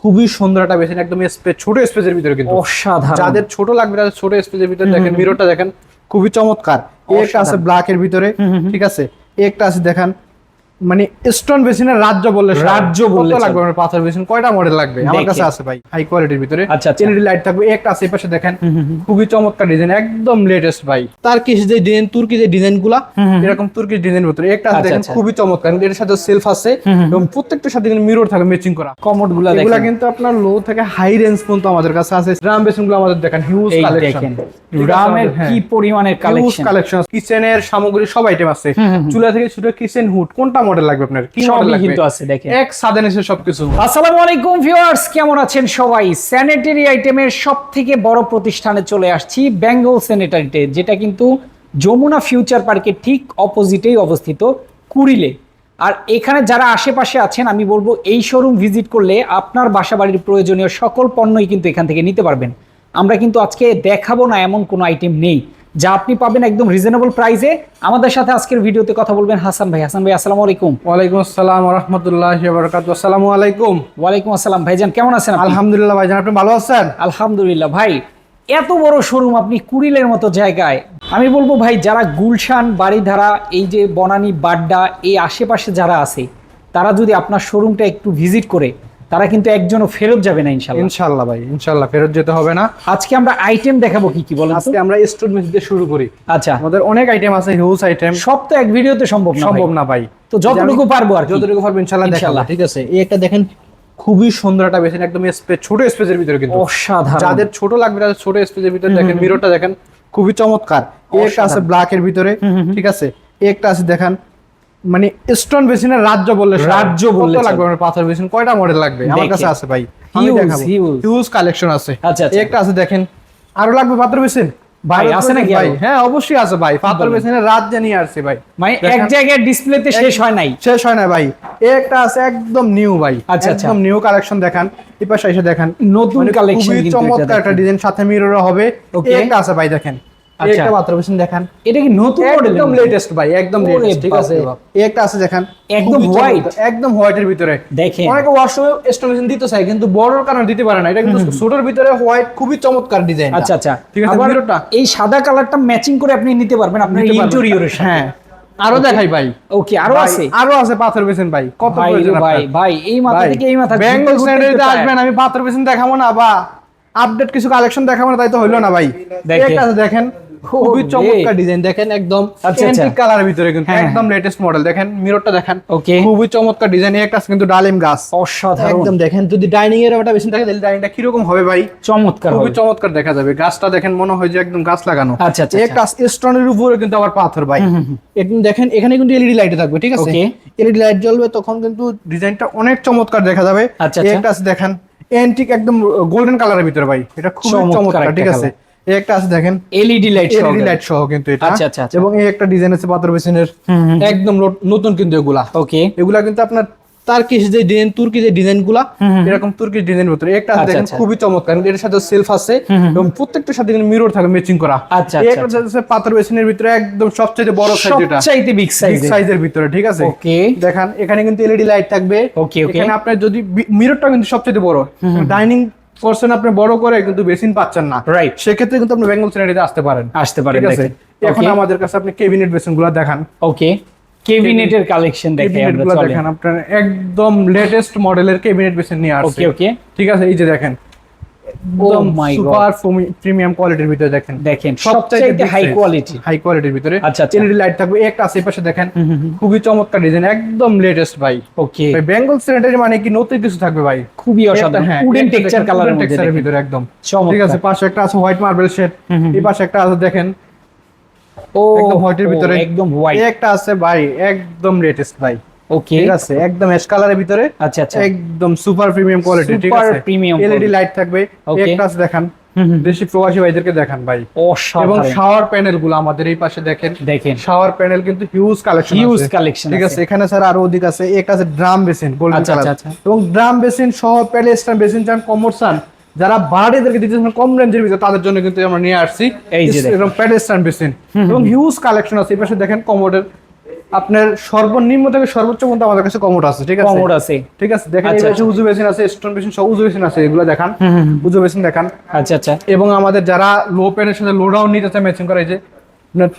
খুবই সুন্দর একটা বেসিন একদম স্পেস ছোট স্পেসের ভিতরে কিন্তু। অসাধারণ। যাদের ছোট লাগবে তাদের ছোট স্পেসের ভিতরে দেখেন মিররটা দেখেন খুবই চমৎকার। একটা আছে ব্ল্যাক এর ভিতরে ঠিক আছে? একটা আছে দেখেন মানে স্টোন বেসিনের রাজ্য বললে। রাজ্য কত বললে লাগবে আমার পাথর বেসিন কয়টা মডেল লাগবে? আমার কাছে আছে ভাই হাই কোয়ালিটির ভিতরে। আচ্ছা, আচ্ছা। এলইডি লাইট থাকবে একটা আছে পাশে দেখেন। খুবই চমৎকার ডিজাইন একদম লেটেস্ট ভাই। তার কি যে ডিজাইন তুর্কি যে ডিজাইনগুলা? এরকম তুর্কি ডিজাইন ভিতরে। একটা আছে আচ্ছা, দেখেন আচ্ছা। খুবই চমৎকার। এর সাথে সেলফ আছে। এবং প্রত্যেকটার সাথে কিন্তু মিরর থাকে ম্যাচিং করা। কমোডগুলা এগুলা কিন্তু আপনার লো থেকে হাই রেঞ্জ পর্যন্ত আমাদের কাছে আছে। ড্রাম বেসিনগুলো আমাদের দেখেন হিউজ এই কালেকশন দেখেন রামের কি পরিমাণের কালেকশন কালেকশন কিচেনের সামগ্রী সব আইটেম আছে। চুলা থেকে শুরু কিচেন হুড কোনটা মডেল লাগবে আপনার? কি মডেল লাগবে? কিন্তু আছে দেখেন। এক সবকিছু। আসসালামু আলাইকুম ভিউয়ার্স কেমন আছেন সবাই? স্যানিটারি আইটেমের সব থেকে বড় প্রতিষ্ঠানে চলে আসছি বেঙ্গল স্যানিটারিতে যেটা কিন্তু যমুনা ফিউচার পার্কের ঠিক অপোজিটেই অবস্থিত কুড়িলে। আর এখানে যারা আশেপাশে আছেন আমি বলব এই শোরুম ভিজিট করলে আপনার বাসা বাড়ির প্রয়োজনীয় সকল পণ্যই কিন্তু এখান থেকে নিতে পারবেন। আমরা কিন্তু আজকে দেখাবো না এমন কোনো আইটেম নেই। যা আপনি পাবেন একদম রিজনেবল প্রাইসে আমাদের সাথে আজকের ভিডিওতে কথা বলবেন হাসান ভাই। হাসান ভাই আসসালামু আলাইকুম। ওয়ালাইকুম আসসালাম রহমতুল্লাহ বারকাত আসসালামু আলাইকুম। ওয়ালাইকুম আসসালাম। ভাইজান কেমন আছেন আপনি? আলহামদুলিল্লাহ ভাইজান আপনি ভালো আছেন? আলহামদুলিল্লাহ। ভাই এত বড় শোরুম আপনি কুড়িলের মতো জায়গায়। আমি বলব ভাই যারা গুলশান বাড়িধারা এই যে বনানী বাড্ডা এই আশেপাশে যারা আছে তারা যদি আপনার শোরুমটা একটু ভিজিট করে তারা কিন্তু একজনও ফেরত যাবে না ইনশাল্লাহ ইনশাআল্লাহ ভাই ইনশাআল্লাহ ফেরত যেতে হবে না। আজকে আমরা আইটেম দেখাবো কি কি বলেন আজকে আমরা মেস দিয়ে শুরু করি। আচ্ছা। আমাদের অনেক আইটেম আছে হিউজ আইটেম সব তো এক ভিডিওতে সম্ভব না সম্ভব না ভাই। তো যতটুকু পারব আর যতটুকু পারব ইনশাআল্লাহ দেখাবো ঠিক আছে? এই একটা দেখেন খুবই সুন্দর একটা বেসিন একদম স্পেস ছোট স্পেসের ভিতরে কিন্তু। অসাধারণ। যাদের ছোট লাগবে তাদের ছোট স্পেসের ভিতরে দেখেন মিররটা দেখেন খুবই চমৎকার। একটা আছে ব্ল্যাক এর ভিতরে ঠিক আছে? এই একটা আছে দেখেন মানে স্টোন বেসিনের রাজ্য বললে রাজ্য বললে লাগবে আমার পাথর বেসিন কয়টা মডেল লাগবে? আমার কাছে আছে ভাই। হিউজ কালেকশন আছে। আচ্ছা, আচ্ছা। একটা আছে দেখেন। আরও লাগবে পাথর বেসিন ভাই, আছে নাকি ভাই। হ্যাঁ অবশ্যই আছে ভাই। পাথর? বেসিনের রাত জানিয়ে আসছে ভাই। মানে এক। জায়গায় ডিসপ্লেতে শেষ হয় নাই। শেষ হয় না ভাই। একটা আছে একদম নিউ ভাই। আচ্ছা, আচ্ছা। একদম নিউ কালেকশন দেখান। এই পাশে এসে দেখান। নতুন মানে কালেকশন খুবই কিন্তু চমৎকার একটা ডিজাইন সাথে মিরর হবে। একটা আছে ভাই দেখেন। একটা বাথরুম বেসিন দেখান। এটা কি নতুন মডেল একদম লেটেস্ট ভাই একদম লেটেস্ট ঠিক আছে? এই একটা আছে দেখেন। একদম। চমৎকার, একদম হোয়াইটের ভিতরে। দেখেন। অনেকে ওয়াশরুমে স্টোনেশন দিতে চায় কিন্তু বড়র কারণে দিতে পারে না। এটা কিন্তু ছোটর ভিতরে হোয়াইট খুবই চমৎকার ডিজাইন আচ্ছা আচ্ছা। ঠিক আছে এই সাদা কালারটা ম্যাচিং করে আপনি নিতে পারবেন আপনার ইন্টেরিয়রের হ্যাঁ। আরও দেখাই ভাই। ওকে আরও আছে? আরও আছে পাথর বেসিন ভাই। কত প্রয়োজন ভাই ভাই এই মাথা থেকে এই মাথা বেঙ্গল স্ট্যান্ডার্ডে আসবেন আমি পাথর বেসিন দেখাবো না বা আপডেট কিছু কালেকশন দেখাবো না তাই তো হইল না ভাই। দেখেন। খুবই চমৎকার ডিজাইন দেখেন একদম আচ্ছা, আচ্ছা। অ্যান্টিক কালারের ভিতরে কিন্তু হ্যাঁ, একদম লেটেস্ট মডেল দেখেন মিররটা দেখেন। ওকে খুবই চমৎকার ডিজাইন একটা কিন্তু ডালিম গাছ। অসাধারণ। একদম দেখেন যদি ডাইনিং এর একটা বেসিন থাকে তাহলে ডাইনিংটা কীরকম হবে ভাই? চমৎকার খুবই চমৎকার দেখা যাবে। গাছটা দেখেন মনে হয় যে একদম গাছ লাগানো। আচ্ছা, আচ্ছা, একটা স্টোনের উপরে কিন্তু আবার পাথর ভাই। একদম দেখেন এখানে কিন্তু এলইডি লাইট থাকবে ঠিক আছে. এলইডি লাইট জ্বলবে তখন কিন্তু ডিজাইনটা অনেক চমৎকার দেখা যাবে। আচ্ছা, আচ্ছা। একটা দেখেন অ্যান্টিক একদম গোল্ডেন কালারের ভিতরে ভাই। এটা খুব চমৎকার ঠিক আছে? এই একটা আছে দেখেন। এলইডি লাইট এলইডি লাইট সহ কিন্তু এটা। আচ্ছা, আচ্ছা, আচ্ছা। এবং এই একটা ডিজাইন আছে পাথর বেসিনের। একদম নতুন কিন্তু এগুলা। ওকে এগুলা কিন্তু আপনার তার্কিশ যে ডিজাইন তুর্কি যে ডিজাইনগুলা এরকম তুর্কিশ ডিজাইন ভিতরে। একটা আচ্ছা, দেখেন আচ্ছা। খুবই চমৎকার। এটার সাথে সেলফ আছে। এবং প্রত্যেকটার সাথে কিন্তু মিরর থাকে ম্যাচিং করা। আচ্ছা, একটা আছে পাথর বেসিনের ভিতরে একদম সবচেয়ে বড় সাইজ এটা। সবচাইতে বিগ সাইজ বিগ সাইজের ভিতরে ঠিক আছে? ওকে দেখেন এখানে কিন্তু এলইডি লাইট থাকবে। Okay, okay. এখানে আপনার যদি মিররটা কিন্তু সবচেয়ে বড়। ডাইনিং করছেন আপনি বড় করে কিন্তু বেসিন পাচ্ছেন না। রাইট সেক্ষেত্রে কিন্তু আপনি বেঙ্গল সিনারিতে আসতে পারেন। আসতে পারেন ঠিক আছে? এখন আমাদের কাছে আপনি কেবিনেট বেসিনগুলা দেখান ওকে কেবিনেটের কালেকশন দেখেন আপনার একদম লেটেস্ট মডেলের কেবিনেট বেসিন নিয়ে আসছে। ওকে ওকে ঠিক আছে? এই যে দেখেন। একদম সুপার প্রিমিয়াম কোয়ালিটির ভিতরে দেখেন। দেখেন সবচাইতে হাই কোয়ালিটি হাই কোয়ালিটির ভিতরে। আচ্ছা, আচ্ছা। এলইডি লাইট থাকবে একটা আছে পাশে দেখেন। খুবই চমৎকার ডিজাইন একদম লেটেস্ট ভাই। ওকে ভাই বেঙ্গল স্যানিটারি মানে কি নতুন কিছু থাকবে ভাই? খুবই অসাধারণ উডেন টেক্সচার কালারের মধ্যে texture ভিতরে একদম। ঠিক আছে পাশে একটা আছে হোয়াইট মার্বেল শেড এই পাশে একটা আছে দেখেন। ও একদম হোয়াইটের ভিতরে একদম হোয়াইট একটা আছে ভাই একদম লেটেস্ট ভাই। ওকে ঠিক আছে একদম অ্যাশ কালারের ভিতরে। আচ্ছা আচ্ছা। একদম সুপার প্রিমিয়াম কোয়ালিটি ঠিক আছে? premium LED quality। লাইট থাকবে. একটা দেখান। দেশি প্রবাসী ভাইদেরকে দেখান ভাই। এবং শাওয়ার প্যানেলগুলো আমাদের এই পাশে দেখেন। দেখেন। শাওয়ার প্যানেল কিন্তু হিউজ কালেকশন হিউজ কালেকশন ঠিক আছে এখানে স্যার আরও অধিক আছে। একটা আছে ড্রাম বেসিন গোল্ডেন আচ্ছা, কালার। এবং ড্রাম বেসিন সহ প্যালেস্টাইন বেসিন চান কমর চান যারা বাড়িদেরকে দিতে চান কম রেঞ্জের ভিতরে তাদের জন্য কিন্তু আমরা নিয়ে আসছি। এই যে এরকম প্যালেস্টাইন বেসিন এবং হিউজ কালেকশন আছে। এই পাশে দেখেন কমোডের আপনার সর্বনিম্ন থেকে সর্বোচ্চ পর্যন্ত আমাদের কাছে কমোড আছে ঠিক আছে? কমোড আছে। ঠিক আছে দেখেন আচ্ছা, এই পাশে উজু বেসিন আছে স্টোন বেসিন সব উজু বেসিন আছে এগুলো দেখান। উজু বেসিন দেখান। আচ্ছা আচ্ছা। এবং আমাদের যারা লো প্যানের সাথে লো ডাউন নিতে চায় ম্যাচিং করে এই যে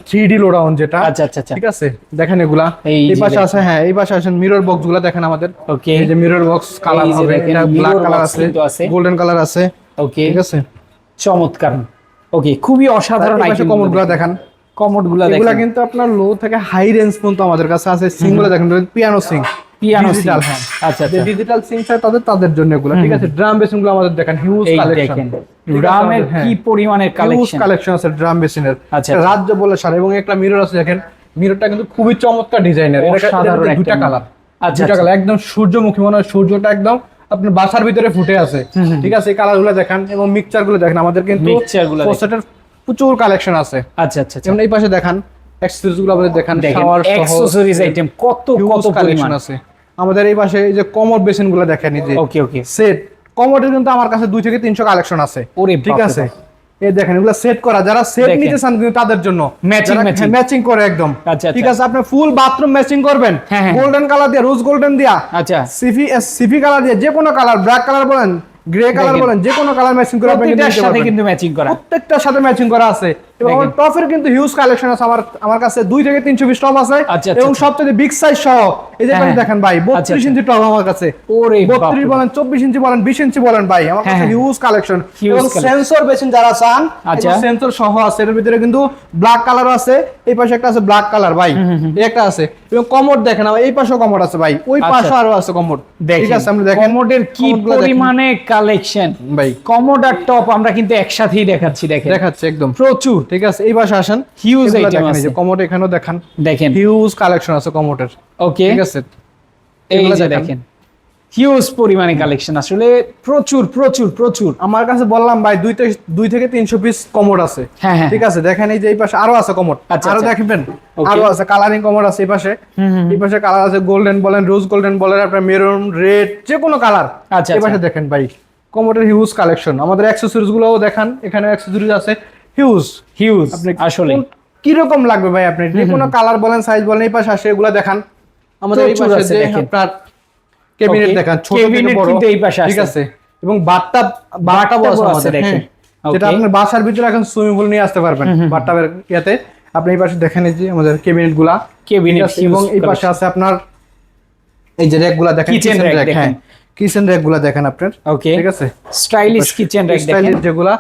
থ্রি ডি লো ডাউন যেটা আচ্ছা আচ্ছা আচ্ছা। ঠিক আছে? দেখেন এগুলা। এই পাশে আছে হ্যাঁ এই পাশে আছেন মিরর বক্সগুলা দেখেন আমাদের। ওকে এই যে মিরর বক্স কালার হবে এটা ব্ল্যাক কালার আছে। গোল্ডেন কালার আছে ওকে ঠিক আছে? চমৎকার। ওকে খুবই অসাধারণ আইটেম কমোডগুলা দেখান। কমোডগুলা এগুলা কিন্তু আপনার লো থেকে হাই রেঞ্জ পর্যন্ত আমাদের কাছে আছে। সিংগুলো দেখেন পিয়ানো সিং। পিয়ানো হ্যাঁ। আচ্ছা আচ্ছা। ডিজিটাল সিং চাই তাদের তাদের জন্য এগুলো ঠিক আছে? ড্রাম বেসিনগুলো আমাদের দেখেন হিউজ কালেকশন ড্রামের কি পরিমাণের হিউজ কালেকশন কালেকশন আছে ড্রাম বেসিনের আচ্ছা, রাজ্য বলে সার এবং একটা মিরর আছে দেখেন। মিররটা কিন্তু খুবই চমৎকার ডিজাইনের অসাধারণ দুটা কালার আচ্ছা, দুটা আচ্ছা। কালার একদম সূর্যমুখী মনে হয় সূর্যটা একদম আপনার বাসার ভিতরে ফুটে আছে। ঠিক আছে এই কালারগুলো দেখেন এবং মিক্সচারগুলো দেখেন। আমাদের কিন্তু পোস্টারের প্রচুর কালেকশন আছে। আচ্ছা আচ্ছা আচ্ছা। যেমন এই পাশে দেখান অ্যাক্সেসরিজগুলো আমাদের দেখান অ্যাক্সেসরিজ আইটেম কত কত কালেকশন আছে। আমাদের এই পাশে এই যে কমর বেসিনগুলো দেখেন এই যে ওকে ওকে সেট কমোডের কিন্তু আমার কাছে দুই থেকে তিনশো কালেকশন আছে। ওরে ঠিক আছে? এই দেখেন এগুলো সেট করা। যারা সেট নিতে চান কিন্তু তাদের জন্য। Matching। ম্যাচিং করে একদম। আচ্ছা, ঠিক আচ্ছা। আছে আপনি ফুল বাথরুম ম্যাচিং করবেন। গোল্ডেন কালার দিয়ে রোজ গোল্ডেন দিয়া আচ্ছা। সিফি সিফি কালার দিয়ে যে কোনো কালার ব্ল্যাক কালার বলেন গ্রে কালার বলেন যে কোনো কালার ম্যাচিং করা নিতে সাথে কিন্তু ম্যাচিং করা। প্রত্যেকটার সাথে ম্যাচিং করা আছে। এবং টপের কিন্তু হিউজ কালেকশন আছে। আমার আমার কাছে দুই থেকে তিনশো পিস টপ আছে আচ্ছা, আচ্ছা, এবং আচ্ছা। সবচেয়ে বিগ সাইজ সহ এই যে হ্যাঁ, হ্যাঁ। দেখেন ভাই বত্রিশ। ইঞ্চি টপ আমার কাছে। বত্রিশ বলেন চব্বিশ ইঞ্চি বলেন বিশ ইঞ্চি বলেন ভাই আমার হ্যাঁ, কাছে হ্যাঁ। হিউজ কালেকশন এবং সেন্সর যারা চান। সেন্সর সহ আছে এর ভিতরে কিন্তু ব্ল্যাক কালার আছে এই পাশে একটা আছে ব্ল্যাক কালার ভাই একটা আছে। এবং কমোড দেখেন আমার এই পাশেও কমোড আছে ভাই ওই। পাশে আরও আছে কমোড। ঠিক আছে আমরা দেখেন। কমোডের কি পরিমাণে কালেকশন ভাই। কমোড আর টপ আমরা কিন্তু একসাথেই দেখাচ্ছি দেখেন। দেখাচ্ছে একদম। প্রচুর। ঠিক আছে? এই পাশে আসেন। এগুলো দেখেন এই যে আছে। কমোড এখানেও দেখান। দেখেন। হিউজ কালেকশন আছে কমোডের ওকে ঠিক আছে? এই যে দেখেন। হিউজ পরিমাণে কালেকশন আসলে প্রচুর প্রচুর প্রচুর। আমার কাছে বললাম ভাই দুই দুই থেকে তিনশো পিস কমোড আছে। হ্যাঁ, হ্যাঁ। ঠিক আছে? দেখেন এই যে এই পাশে আরও আছে কমোড আচ্ছা, আরও আচ্ছা। দেখবেন? আরও আছে। কালারিং কমোড আছে এই পাশে। এই পাশে কালার আছে গোল্ডেন বলেন রোজ গোল্ডেন বলেন আপনার মেরুন রেড যে কোনো কালার আচ্ছা, এই পাশে আচ্ছা। দেখেন ভাই কমোডের হিউজ কালেকশন আমাদের অ্যাক্সেসরিজ গুলোও দেখান। এখানে অ্যাক্সেসরিজ আছে। হিউজ হিউজ আসলে কি রকম লাগবে ভাই আপনি? যে কোনো কালার বলেন সাইজ বলেন এই পাশে আসে এগুলো দেখান। আমাদের এই পাশে আছে যে। আপনার ক্যাবিনেট দেখান ছোট থেকে বড়। কিন্তু এই পাশে ঠিক আছে। আছে? এবং বাথটাব বাথটাব আছে আমাদের দেখেন। হ্যাঁ। যেটা. আপনার বাসার ভিতরে এখন সুইমিং পুল নিয়ে আসতে পারবেন বাথটাবের ইয়াতে। আপনি এই পাশে দেখেন এই যে আমাদের ক্যাবিনেটগুলা। আছে? এবং এই পাশে আছে আপনার এই যে র্যাকগুলা দেখেন rack rack, দেখেন। কিচেন র্যাকগুলা দেখেন আপনার। ওকে ঠিক আছে? স্টাইলিশ কিচেন র্যাক দেখেন। স্টাইলের যেগুলা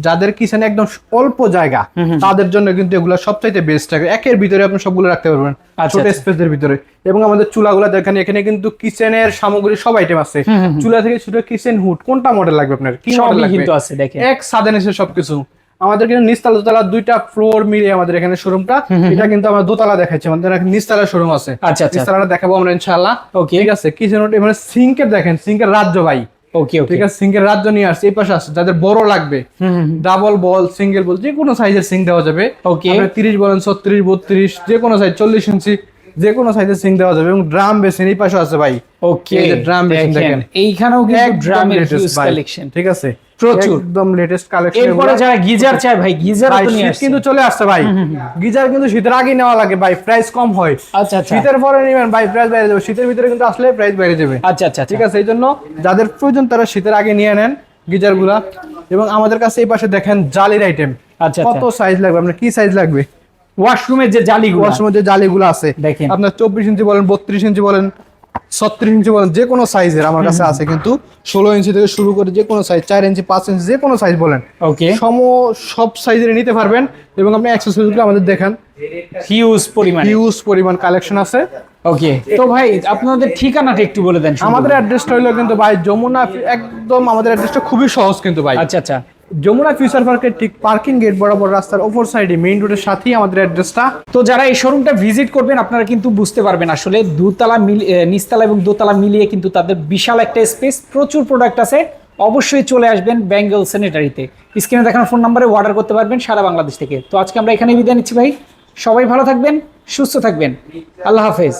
যাদের- কিচেনে একদম অল্প জায়গা তাদের জন্য কিন্তু এগুলো সবচাইতে বেস্ট থাকে। একের ভিতরে আপনি সবগুলো রাখতে পারবেন আচ্ছা, ছোট আচ্ছা। স্পেসের ভিতরে। এবং আমাদের চুলাগুলো দেখেন এখানে কিন্তু কিচেনের সামগ্রী সব আইটেম আছে। চুলা থেকে ছোট কিচেন হুড কোনটা মডেল লাগবে আপনার? কি মডেল কিন্তু আছে দেখেন। এক সাদে এসে সবকিছু। আমাদের কিন্তু নিচতলা দোতলা দুইটা ফ্লোর মিলিয়ে আমাদের এখানে শোরুমটা এটা কিন্তু আমরা দোতলা দেখাচ্ছি আমাদের এখানে নিচতলা শোরুম আছে। আচ্ছা, আচ্ছা। নিচতলাটা দেখাবো আমরা ইনশাআল্লাহ। ঠিক আছে কিচেন মানে সিঙ্কের দেখেন সিঙ্কের রাজ্য ভাই। ওকে ঠিক আছে সিঙ্গেল রাজ্য নিয়ে আসছে এই পাশে আসছে যাদের বড় লাগবে। ডাবল বল সিঙ্গেল বল যে কোনো সাইজের সিং দেওয়া যাবে। ওকে তিরিশ বলেন ছত্রিশ বত্রিশ যে কোনো সাইজ চল্লিশ ইঞ্চি যে কোনো সাইজের সিং দেওয়া যাবে এবং ড্রাম বেসিন এই পাশে আছে ভাই। ওকে ড্রাম বেসিন দেখেন। এইখানেও কিন্তু ভাই। কালেকশন ঠিক আছে? প্রচুর। একদম লেটেস্ট কালেকশন এরপরে যারা গিজার চায় ভাই গিজার তো নিয়ে আসছে। কিন্তু চলে আসছে ভাই। গিজার কিন্তু শীতের আগে নেওয়া লাগে ভাই প্রাইস কম হয়। আচ্ছা আচ্ছা। শীতের পরে নেবেন ভাই প্রাইস বাইরে যাবে। শীতের ভিতরে কিন্তু আসলে প্রাইস বাইরে যাবে। আচ্ছা আচ্ছা ঠিক ঠিক আছে আছে এই জন্য যাদের প্রয়োজন তারা শীতের আগে নিয়ে নেন গিজারগুলা এবং আমাদের কাছে এই পাশে দেখেন জালির আইটেম আচ্ছা, কত সাইজ লাগবে? আপনার কি সাইজ লাগবে? ওয়াশরুমের যে জালিগুলো। ওয়াশরুমের যে জালিগুলো আছে। দেখেন। আপনার চব্বিশ ইঞ্চি বলেন বত্রিশ ইঞ্চি বলেন ছত্রিশ ইঞ্চি বলেন যে কোনো সাইজের আমার কাছে আছে কিন্তু ষোলো ইঞ্চি থেকে শুরু করে যে কোনো সাইজ চার ইঞ্চি পাঁচ ইঞ্চি যে কোনো সাইজ বলেন ওকে সম সব সাইজের নিতে পারবেন এবং আপনি অ্যাক্সেসরিজগুলো আমাদের দেখান। হিউজ পরিমাণে। হিউজ পরিমাণ কালেকশন আছে। ওকে তো ভাই আপনাদের ঠিকানাটা একটু বলে দেন আমাদের অ্যাড্রেসটা হলো কিন্তু ভাই যমুনা একদম আমাদের অ্যাড্রেসটা খুবই সহজ কিন্তু ভাই। আচ্ছা আচ্ছা। যমুনা ফিউচার পার্কের ঠিক পার্কিং গেট বরাবর রাস্তার ওপর সাইডে মেইন রোডের সাথেই আমাদের অ্যাড্রেসটা। তো যারা এই শোরুমটা ভিজিট করবেন, আপনারা কিন্তু বুঝতে পারবেন আসলে দুতলা মিল নিচতলা এবং দোতলা মিলিয়ে কিন্তু তাদের বিশাল একটা স্পেস, প্রচুর প্রোডাক্ট আছে। অবশ্যই চলে আসবেন ব্যাঙ্গল স্যানিটারিতে স্ক্রিনে দেখানো ফোন নাম্বারে অর্ডার করতে পারবেন সারা বাংলাদেশ থেকে। তো আজকে আমরা এখানে বিদায় নিচ্ছি ভাই। সবাই ভালো থাকবেন, সুস্থ থাকবেন। আল্লাহ হাফেজ।